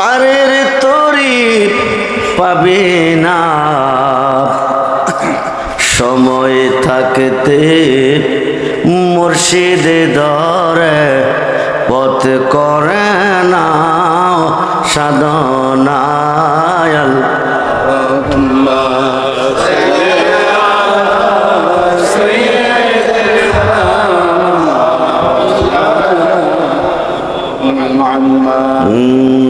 পারের তরি পাবে না। সময় থাকতে মুর্শিদে ধরে পথ করে না সাধনায়াল দোয়ালালে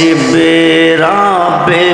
হসবে রাবে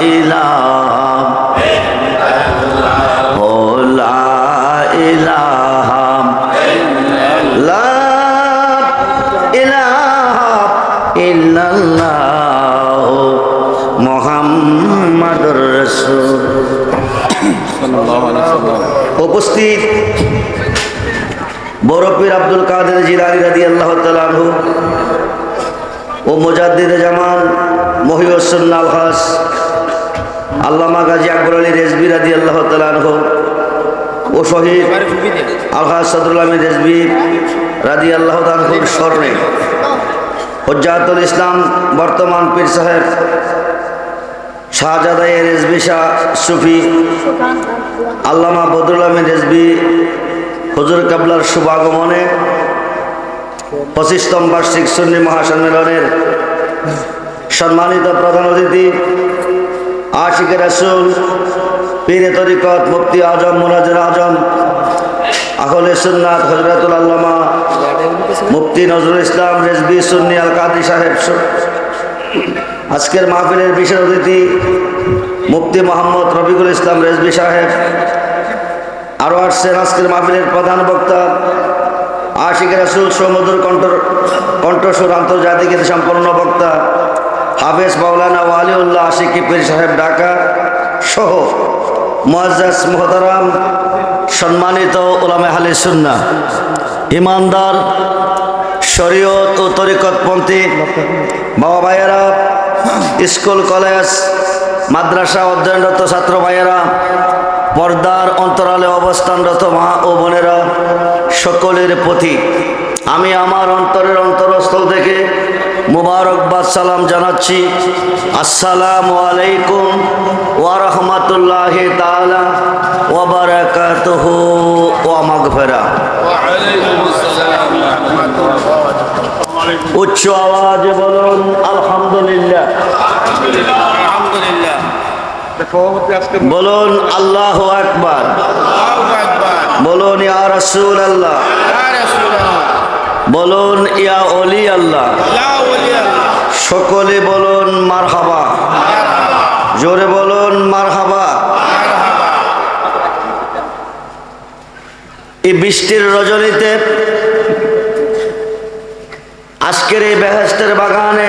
ইলাহা ও লা ইলাহা লা ইলাহা ইল্লাল্লাহ মুহাম্মাদুর রাসূল। উপস্থিত বরফির আব্দুল কাদের জিলানি রাদি আল্লাহ তালু ও মুজাদ্দিদ জামান মহিউসুল্লাহ আলহাস আল্লামা গাজী আকবর আলী রেজবি রাদি আল্লাহ তালু ও শহীদ আলহাস সদরুল আহমেদ রেজবি রাদি আল্লাহ তালুর স্মরণে হজ্জাতুল ইসলাম বর্তমান পীর সাহেব শাহজাদা রেজবি শাহ সুফি, আল্লামা বদরুল আহমেদ রেজবি হজুর কাবলার শুভাগমনে পঁচিশতম বার্ষিক সুন্নি মহাসম্মেলনের সম্মানিত প্রধান অতিথি আশিকের রাসুল, পীরে তরিকত, মুফতি আজম মুরাজুল আজম, আহলে সুন্নাত হজরতুল আল্লামা, মুফতি নজরুল ইসলাম, রেজবি সুন্নি আল কাদি সাহেব। আজকের মাহফিলের বিশেষ অতিথি, মুফতি মোহাম্মদ রফিকুল ইসলাম রেজবি সাহেব। আরও আসছেন আজকের মাহফিলের প্রধান বক্তা, আশিক রাসুল, সমুদ্র কণ্ঠ, কণ্ঠস্বর আন্তর্জাতিক সম্পন্ন বক্তা হাফেজ মাওলানা ওয়ালিউল্লাহ আশিকি পীর সাহেব ঢাকা সহ মুআজ্জাজ মোহতারাম সম্মানিত ওলামে হালি সুন্না ইমানদার, শরীয়ত ও তরিকতপন্থী বাবা ভাইয়েরা, স্কুল, কলেজ, মাদ্রাসা অধ্যয়নরত ছাত্র ভাইয়েরা, পর্দার অন্তরালে অবস্থানরত মা ও বোনেরা, সকলের প্রতি আমি আমার অন্তরের অন্তরস্থল থেকে মুবারকবাদ সালাম জানাচ্ছি। আসসালামু আলাইকুম ওয়ারহমাতুল্লাহ তালা ওবরাকাত ওয়ামাগফেরা উচ্চ আওয়াজে বলুন আলহামদুলিল্লাহ। বলুন আল্লাহ আকবার। বলুন আল্লাহ বলুন ইয়া অলি আল্লাহ। সকলে বলুন মার হাবা জোরে বলুন মার হাবা এই বৃষ্টির রজনীতে আজকের এই বেহেস্তের বাগানে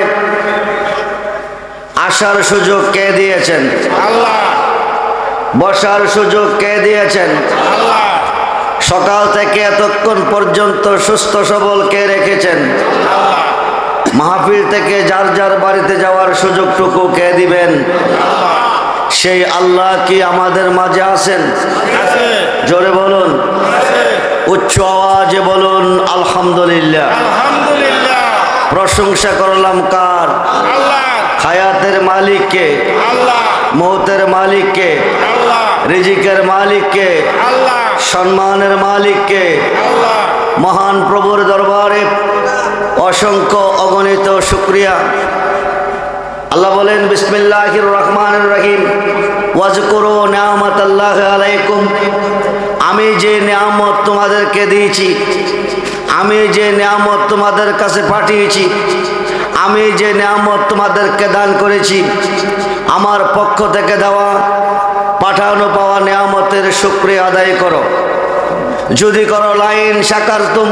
আসার সুযোগ কে দিয়েছেন? বসার সুযোগ কে দিয়েছেন? আল্লাহ। সকাল থেকে এতক্ষণ পর্যন্ত সুস্থ সবল কে রেখেছেন? মাহফিল থেকে যার যার বাড়িতে যাওয়ার সুযোগটুকু কে দিবেন? সেই আল্লাহ কি আমাদের মাঝে আছেন? জোরে বলুন। উচ্চ আওয়াজে বলুন আলহামদুলিল্লাহ। প্রশংসা করলাম কার? আল্লাহ। হায়াতের মালিককে আল্লাহ। মৌতের মালিককে আল্লাহ। রিজিকের মালিককে আল্লাহ। সম্মানের মালিককে আল্লাহ। মহান প্রভুর দরবারে অসংখ্য অগণিত শুক্রিয়া। আল্লাহ বলেন বিসমিল্লাহ রহমান রহিম। ওয়াজকুরু নিয়ামত আল্লাহ আলাইকুম। আমি যে নিয়ামত তোমাদেরকে দিয়েছি আমি যে নিয়ামত তোমাদের কাছে পাঠিয়েছি আমি যে নিয়ামত তোমাদেরকে দান করেছি, আমার পক্ষ থেকে দেওয়া, পাঠানো পাওয়া নিয়ামতের শুক্রিয়া আদায় করো। যদি করো লাইন সাকার তুম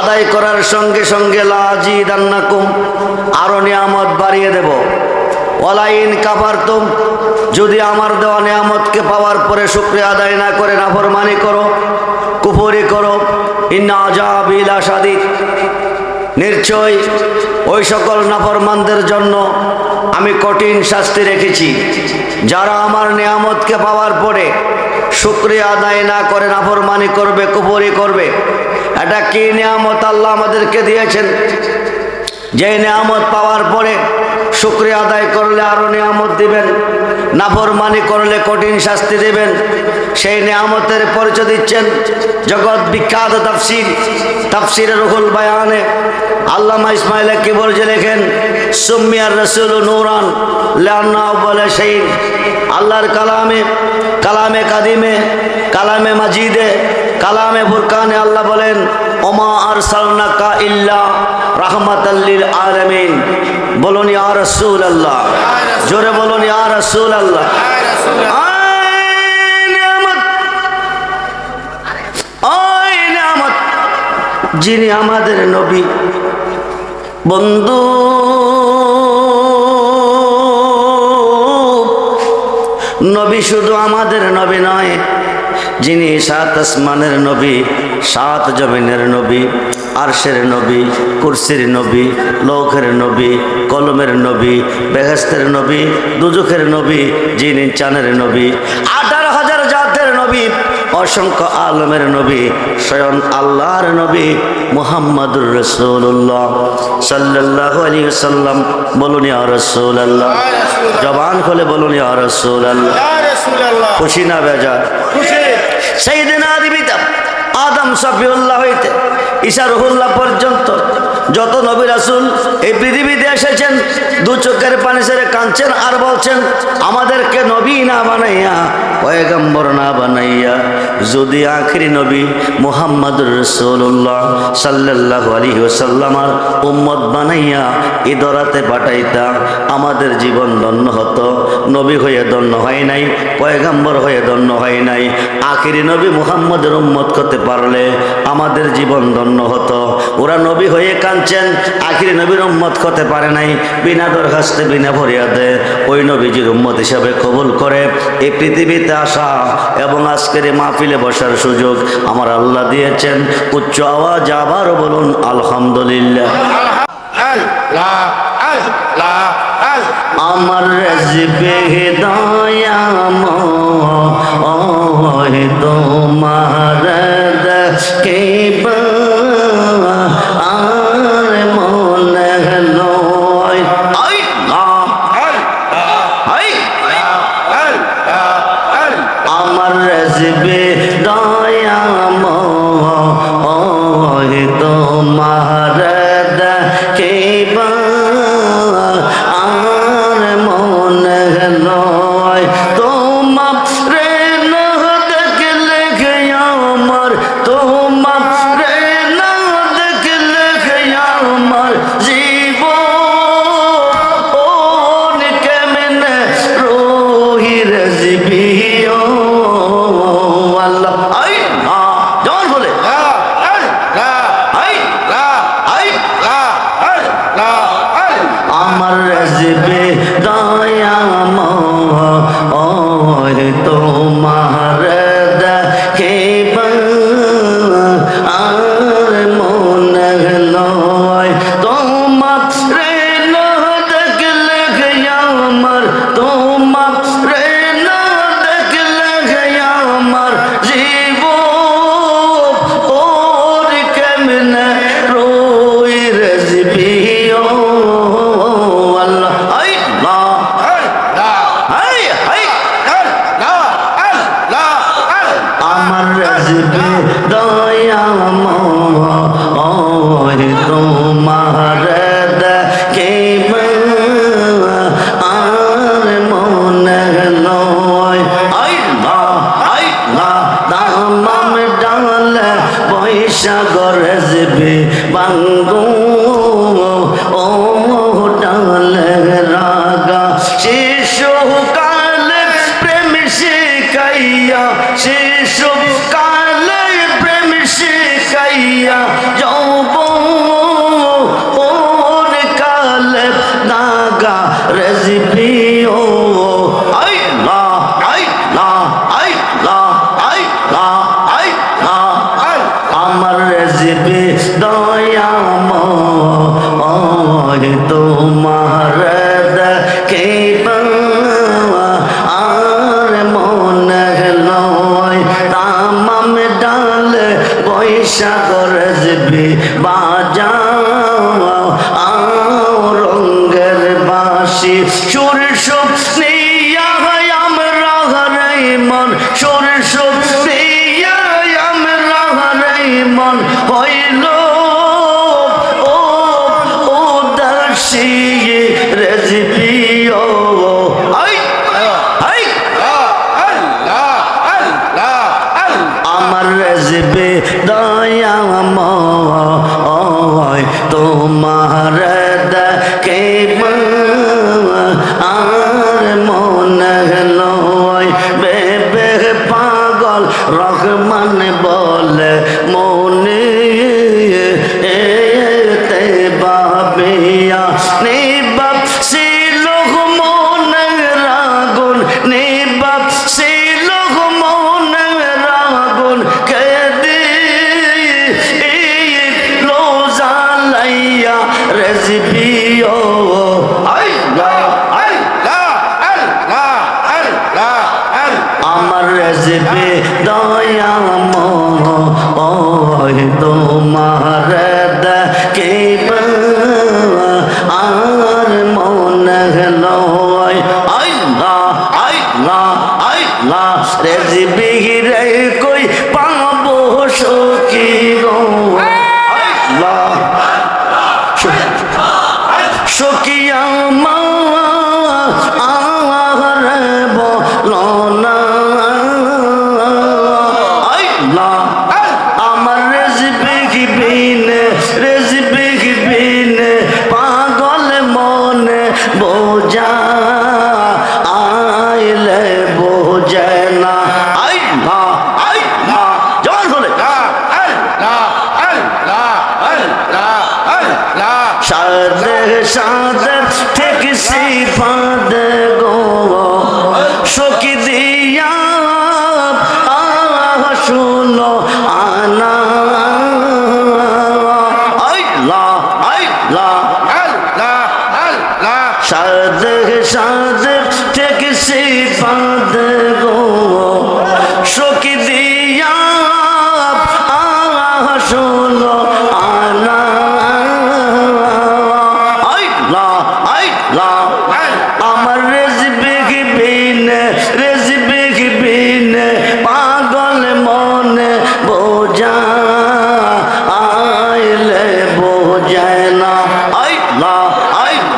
আদায় করার সঙ্গে সঙ্গে লাজি দান্নাকুম আরও নিয়ামত বাড়িয়ে দেব। অলাইন কাবারতুম যদি আমার দেওয়া নিয়ামতকে পাওয়ার পরে শুক্রিয়া আদায় না করে নাফরমানি করো, কুফরি করো, ইন্না আজাবিল আসাদিক নিশ্চয় ওই সকল নাফরমানদের জন্য আমি কঠিন শাস্তি রেখেছি। যারা আমার নিয়ামতকে পাওয়ার পরে শুক্রিয়া আদায় না করে নাফরমানি করবে কুপুরি করবে, এটা কি নিয়ামত আল্লাহ আমাদেরকে দিয়েছেন? যে নিয়ামত পাওয়ার পরে শুক্রিয়া আদায় করলে আরও নিয়ামত দিবেন, নাফরমানি করলে কঠিন শাস্তি দেবেন, সেই নিয়ামতের পরিচয় দিচ্ছেন জগৎ বিখ্যাত তাফসির তাফসিরের রুহুল বায়ানে আল্লামা ইসমাইল কি বলছে লেখেন সুমিয়ার রসুল নুরান লান্না বলে সেই আল্লাহর কালামে কালামে কাদিমে, কালামে মাজিদে কালামে ফুরকানে আল্লাহ বলেন, ওমা আর সালনাকা ইল্লা রাহমাত আল্লীর আলমিন। বলুন আর রসুল আল্লাহ জোরে বলুন আর রসুল আল্লাহ যিনি আমাদের নবী, বন্ধু। নবী শুধু আমাদের নবী নয় যিনি সাত আসমানের নবী সাত জমিনের নবী আরশের নবী কুরসির নবী লৌখের নবী কলমের নবী বেহেস্তের নবী দুজুখের নবী যিনি চানের নবী আঠারো হাজার জাতের নবী অসংখ্য আলমের নবী স্বয়ং আল্লাহর নবী মুহাম্মদুর রসুল্লাহ সাল্লাহ আলী সাল্লাম বলুন রসুল আল্লাহ জবান খোলে বলুন রসুল আল্লাহ খুশি না বেজা খুশি সেই সেইদিন আদিবিতাম আদম সফিউল্লাহ হইতে ইশা রহুল্লাহ পর্যন্ত যত নবী রাসুল এই পৃথিবীতে এসেছেন, দু চোখের পানি ছেড়ে কাঁদছেন আর বলছেন, আমাদেরকে নবী না বানাইয়া, পয়গম্বর না বানাইয়া, যদি আখরি নবী মুহাম্মদুর রসুল্লাহ সাল্লাহ আলী ওসাল্লামার উম্মত বানাইয়া ইদরাতে পাঠাইতা আমাদের জীবন ধন্য হতো। নবী হয়ে ধন্য হয় নাই, পয়গাম্বর হয়ে ধন্য হয় নাই। আখিরি নবী মুহাম্মদের উম্মত করতে পারলে আমাদের জীবন ধন্য হতো। ওরা নবী হয়ে কাঁদছেন আখিরি নবীর উম্মত করতে পারে নাই। বিনা দরখাস্তে, বিনা ফরিয়াদে ওই নবীজির উম্মত হিসাবে কবুল করে এই পৃথিবীতে আসা এবং আজকের এই মাহফিলে বসার সুযোগ আমার আল্লাহ দিয়েছেন। উচ্চ আওয়াজ আবারও বলুন, আলহামদুলিল্লাহ। আমার রেজবে তোমার শিখাইয়া শিশু বাসি সুর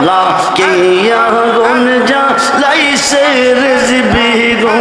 লা কে আগুন যা লাইসে রিজবি গো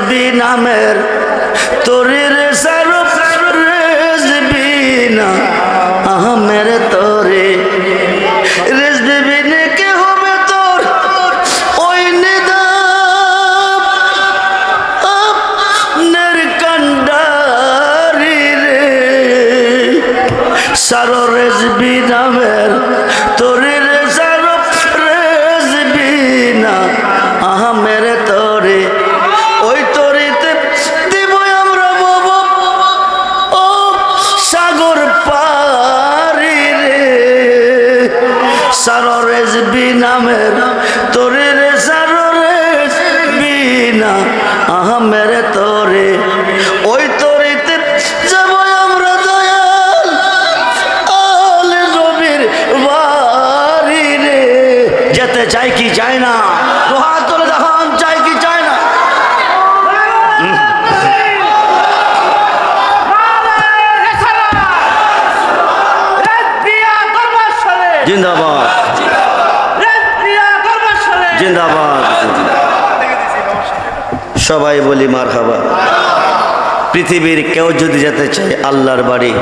রেজবি নামের তোরে রে সারুপ রেজবি না, আহমের তোরে। রেজবি নে কে হবে তোর? ওই নিদানের কান্ডারি রে। সারো রেজবি নামের অন্তরের বলি মার খাবা পৃথিবীর কেউ যদি যেতে চায় আল্লাহর বাড়ি,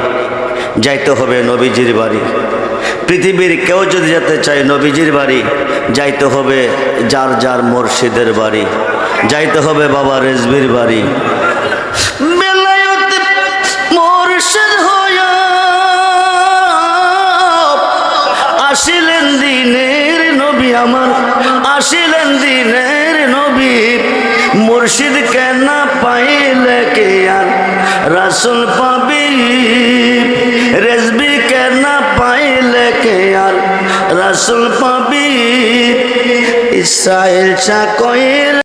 যাইতে হবে নবীজির বাড়ি। পৃথিবীর কেউ যদি যেতে চায় নবীজির বাড়ি, যাইতে হবে যার যার মুর্শিদের বাড়ি। যাইতে হবে বাবা রেজবির বাড়ি। আসিলেন দিনের নবী আমার, আসিলেন দিনের নবী। মুর্শিদ কেন পাইলে কে আর? রাসুল পাবি, রেজবি কেন পাইলে কে আর? রাসুল পাবি ইসরায়েল চা কইল